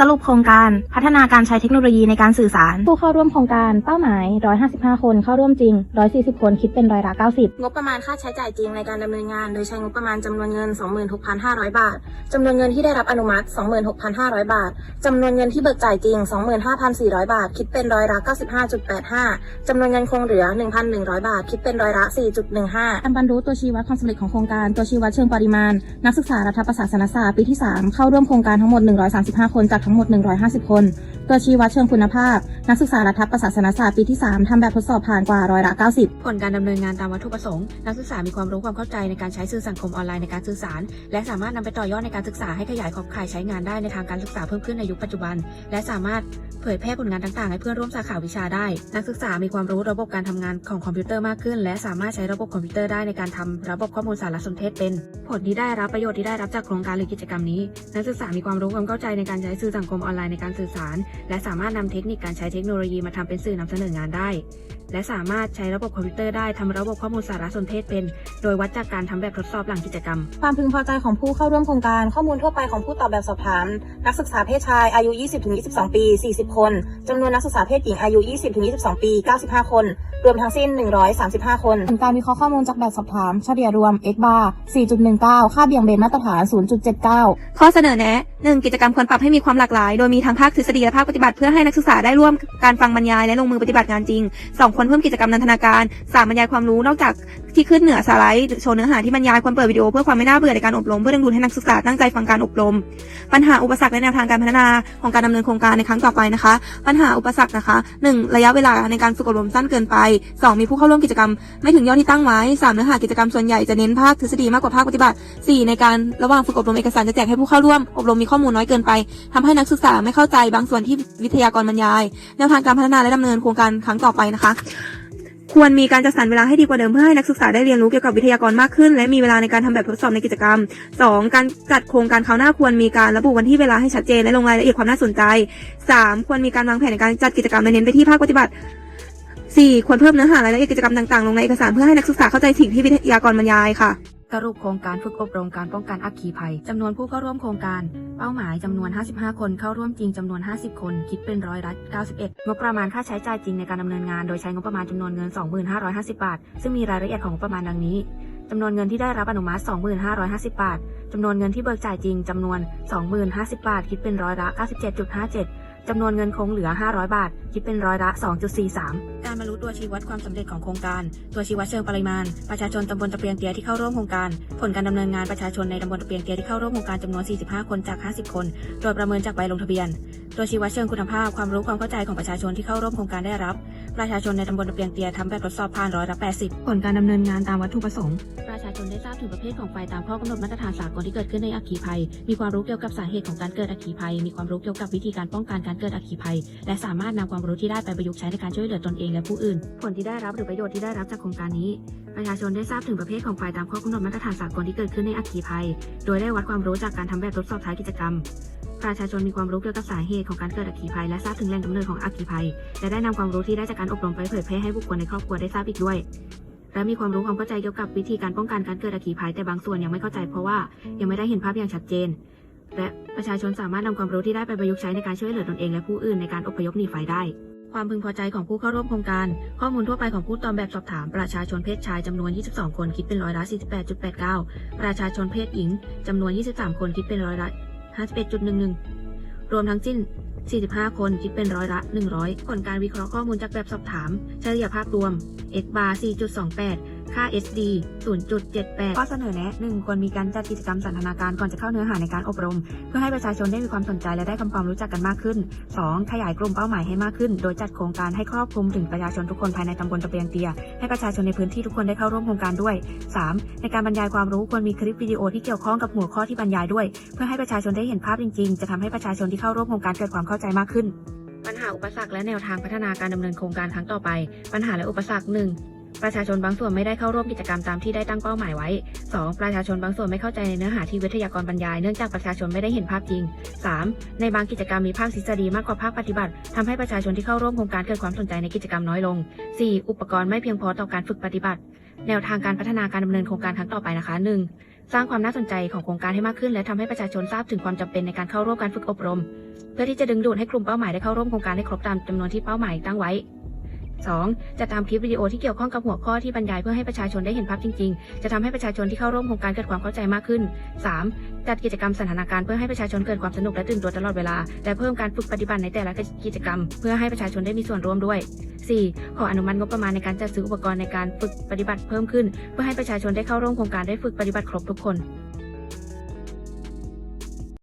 สรุปโครงการพัฒนาการใช้เทคโนโลยีในการสื่อสาร ผู้เข้าร่วมโครงการเป้าหมาย 155 คนเข้าร่วมจริง 140 คนคิดเป็นร้อยละ 90 งบประมาณค่าใช้จ่ายจริงในการดำเนินงาน โดยใช้งบประมาณจำนวนเงิน 26,500 บาทจำนวนเงินที่ได้รับอนุมัติ 26,500 บาทจำนวนเงินที่เบิกจ่ายจริง 25,400 บาท คิดเป็นร้อยละ 95.85จำนวนเงินคงเหลือ 1,100 บาท คิดเป็นร้อยละ 4.15การบรรลุตัวชี้วัดความสำเร็จของโครงการตัวชี้วัดเชิงปริมาณ นักศึกษารัฐประศาสนศาสตร์ปีที่ 3 เข้าร่วมโครงการทั้งหมด 135 คนจากทั้งหมด 150 คน ตัวชี้วัดเชิงคุณภาพ นักศึกษารัฐประศาสนศาสตร์ปีที่ 3 ทำแบบทดสอบผ่านกว่าร้อยละ 90 ผลการดำเนินงานตามวัตถุประสงค์ นักศึกษามีความรู้ความเข้าใจในการใช้สื่อสังคมออนไลน์ในการสื่อสาร และสามารถนำไปต่อยอดในการศึกษาให้ขยายขอบข่ายใช้งานได้ในทางการศึกษาเพิ่มขึ้นในยุคปัจจุบัน และสามารถเผยแพร่ผลงานต่างๆ ให้เพื่อนร่วมสาขาวิชาได้ นักศึกษามีความรู้ระบบการทำงานของคอมพิวเตอร์มากขึ้น และสามารถใช้ระบบคอมพิวเตอร์ได้ในการทำระบบข้อมูลสารสนเทศเป็น ผลที่ได้รับประโยชน์ที่ได้รับจากโครงการหรือกิจกรรมนี้ นักศึกษามีความรู้ความเข้าใจในการใช้สื่อสังคมออนไลน์ในการสื่อสาร และสามารถนำเทคนิคการใช้เทคโนโลยีมาทำเป็นสื่อนำเสนองานได้ และสามารถใช้ระบบคอมพิวเตอร์ได้ทำระบบข้อมูลสารสนเทศเป็น โดยวัดจากการทำแบบทดสอบหลังกิจกรรม ความพึงพอใจของผู้เข้าร่วมโครงการ ข้อมูลทั่วไปของผู้ตอบแบบสอบถาม นักศึกษาเพศชายอายุ 20-22 ปี 40 คนจำนวนนักศึกษาเพศหญิงอายุ 20-22 ปี 95 คน รวมทั้งสิ้น 135 คนผลการวิเคราะห์ข้อมูลจากแบบสอบถามเฉลี่ยรวม x bar 4.19 ค่าเบี่ยงเบนมาตรฐาน 0.79 ข้อเสนอแนะ 1. กิจกรรมควรปรับให้มีความหลากหลาย โดยมีทั้งภาคทฤษฎีและภาคปฏิบัติเพื่อให้นักศึกษาได้ร่วมการฟังบรรยายและลงมือปฏิบัติงานจริง 2. ควรเพิ่มกิจกรรมนันทนาการ 3. บรรยายความรู้นอกจากที่ขึ้นเหนือสไลด์โชว์เนื้อหาที่บรรยายควรเปิดวิดีโอเพื่อความไม่น่าเบื่อในการอบรมเพื่อดึงดูดให้นักศึกษาตั้งใจฟังการอบรม ปัญหาอุปสรรคและแนวทางการพัฒนาของการดำเนินโครงการในครั้งต่อไปนะคะ ปัญหาอุปสรรคนะคะ 1. ระยะเวลาในการฝึกอบรมสั้นเกินไป 2. มีผู้เข้าร่วมกิจกรรม ไม่ถึงยอดที่ตั้งไว้ 3. เนื้อหากิจกรรมส่วนใหญ่จะเน้นภาคทฤษฎีมากกว่าภาคปฏิบัติ 4. ในการระหว่างฝึกอบรมเอกสารจะแจกให้ผู้เข้าร่วมอบรมมีข้อมูลน้อยเกินไปทำให้นักศึกษาไม่เข้าใจบางส่วนที่วิทยากรบรรยาย แนวทางการพัฒนาและดำเนินโครงการครั้งต่อไปนะคะ ควรมีการจัดสรรเวลาให้ดีกว่าเดิมเพื่อให้นักศึกษาได้เรียนรู้เกี่ยวกับวิทยากรมากขึ้น และมีเวลาในการทำแบบทดสอบในกิจกรรม 2. การจัดโครงการคราวหน้าควรมีการระบุวันที่เวลาให้ชัดเจนและลงรายละเอียดความน่าสนใจ 3. ควรมีการวางแผนในการจัดกิจกรรมโดยเน้นไปที่ภาคปฏิบัติ 4. ควรเพิ่มเนื้อหารายละเอียดกิจกรรมต่างๆ ลงในเอกสารเพื่อให้นักศึกษาเข้าใจสิ่งที่วิทยากรบรรยายค่ะ สรุปโครงการฝึกอบรมการป้องกันอัคคีภัยจำนวนผู้เข้าร่วมโครงการ เป้าหมายจำนวน 55 คนเข้าร่วมจริงจำนวน 50 คน คิดเป็นร้อยละ91 งบประมาณค่าใช้จ่ายจริงในการดำเนินงาน โดยใช้งบประมาณจำนวนเงิน 2550 บาท ซึ่งมีรายละเอียดของงบประมาณดังนี้จำนวนเงินที่ได้รับอนุมัติ 2550 บาทจำนวนเงินที่เบิกจ่ายจริงจำนวน 2050 บาท คิดเป็นร้อยละ 97.57 จำนวนเงินคงเหลือ 500 บาท คิดเป็นร้อยละ 2.43 การบรรลุตัวชี้วัดความสำเร็จของโครงการ ตัวชี้วัดเชิงปริมาณ ประชาชนตำบลตะเปียงเตียที่เข้าร่วมโครงการ ผลการดำเนินงานประชาชนในตำบลตะเปียงเตียที่เข้าร่วมโครงการจำนวน 45 คนจาก 50 คน โดยประเมินจากใบลงทะเบียน ตัวชี้วัดเชิงคุณภาพความรู้ความเข้าใจของประชาชนที่เข้าร่วมโครงการได้รับ ประชาชนในตำบลตะเปียงเตียทำแบบทดสอบผ่านร้อยละ 80 ผลการดำเนินงานตามวัตถุประสงค์ประชาชนได้ทราบถึงประเภทของไฟตามข้อกำหนดมาตรฐานสากลที่เกิดขึ้นในอัคคีภัย มีความรู้เกี่ยวกับสาเหตุของการเกิดอัคคีภัย มีความรู้เกี่ยวกับวิธีการป้องกันการเกิดอัคคีภัย และสามารถนำความรู้ที่ได้ไปประยุกต์ใช้ในการช่วยเหลือตนเองและผู้อื่น ผลที่ได้รับหรือประโยชน์ที่ได้รับจากโครงการนี้ประชาชนได้ทราบถึงประเภทของไฟตามข้อกำหนดมาตรฐานสากลที่เกิดขึ้นในอัคคีภัย โดยได้วัดความรู้จากการทำแบบทดสอบท้ายกิจกรรมประชาชนมีความรู้เกี่ยวกับสาเหตุของการเกิดอัคคีภัย และทราบถึงแหล่งกำเนิดของอัคคีภัย และได้นำความรู้ที่ได้จากการอบรมไปเผยแพร่ให้บุคคลในครอบครัวได้ทราบอีกด้วย และมีความรู้ความเข้าใจเกี่ยวกับวิธีการป้องกันการเกิดอัคคีภัยแต่บางส่วนยังไม่เข้าใจเพราะว่ายังไม่ได้เห็นภาพอย่างชัดเจน และประชาชนสามารถนำความรู้ที่ได้ไปประยุกต์ใช้ในการช่วยเหลือตนเองและผู้อื่นในการอพยพหนีไฟได้ ความพึงพอใจของผู้เข้าร่วมโครงการ ข้อมูลทั่วไปของผู้ตอบแบบสอบถาม ประชาชนเพศชายจำนวน 22 คนคิดเป็นร้อยละ 48.89 ประชาชนเพศหญิงจำนวน 23 คนคิดเป็นร้อยละ 51.11 รวมทั้งสิ้น 45 คนคิดเป็นร้อยละ 100 ผลการวิเคราะห์ข้อมูลจากแบบสอบถาม เฉลี่ยภาพรวม x bar 4.28 ค่า SD 0.78 ข้อเสนอแนะ 1 ควรมีการจัดกิจกรรมสันทนาการก่อนจะเข้าเนื้อหาในการอบรม เพื่อให้ประชาชนได้มีความสนใจและได้ทำความรู้จักกันมากขึ้น 2. ขยายกลุ่มเป้าหมายให้มากขึ้น โดยจัดโครงการให้ครอบคลุมถึงประชาชนทุกคนภายในตำบลตะเปียงเตีย ให้ประชาชนในพื้นที่ทุกคนได้เข้าร่วมโครงการด้วย 3. ในการบรรยายความรู้ควรมีคลิปวิดีโอที่เกี่ยวข้องกับหัวข้อที่บรรยายด้วย เพื่อให้ประชาชนได้เห็นภาพจริงๆ จะทำให้ประชาชนที่เข้าร่วมโครงการเกิดความเข้าใจมากขึ้นปัญหาอุปสรรคและแนวทางพัฒนาการดำเนินโครงการครั้งต่อไป ปัญหาและอุปสรรค 1. ประชาชนบางส่วนไม่ได้เข้าร่วมกิจกรรมตามที่ได้ตั้งเป้าหมายไว้ 2. ประชาชนบางส่วนไม่เข้าใจในเนื้อหาที่วิทยากรบรรยาย เนื่องจากประชาชนไม่ได้เห็นภาพจริง 3. ในบางกิจกรรมมีภาคทฤษฎีมากกว่าภาคปฏิบัติทำให้ประชาชนที่เข้าร่วมโครงการเกิดความสนใจในกิจกรรมน้อยลง 4. อุปกรณ์ไม่เพียงพอต่อการฝึกปฏิบัติ แนวทางการพัฒนาการดำเนินโครงการครั้งต่อไปนะคะ 1. สร้างความน่าสนใจของโครงการให้มากขึ้น และทำให้ประชาชนทราบถึงความจำเป็นในการเข้าร่วมการฝึกอบรม เพื่อที่จะดึงดูดให้กลุ่มเป้าหมายได้เข้าร่วมโครงการให้ครบตามจำนวนที่เป้าหมายตั้งไว้ 2. จะตามคลิปวิดีโอที่เกี่ยวข้องกับหัวข้อที่บรรยายเพื่อให้ประชาชนได้เห็นภาพจริง ๆ จะทำให้ประชาชนที่เข้าร่วมโครงการเกิดความเข้าใจมากขึ้น 3. จัดกิจกรรมสันทนาการณ์เพื่อให้ประชาชนเกิดความสนุกและตื่นตัวตลอดเวลา และเพิ่มการฝึกปฏิบัติในแต่ละกิจกรรม เพื่อให้ประชาชนได้มีส่วนร่วมด้วย 4. ขออนุมัติงบประมาณในการจัดซื้ออุปกรณ์ในการฝึกปฏิบัติเพิ่มขึ้น เพื่อให้ประชาชนได้เข้าร่วมโครงการได้ฝึกปฏิบัติครบทุกคน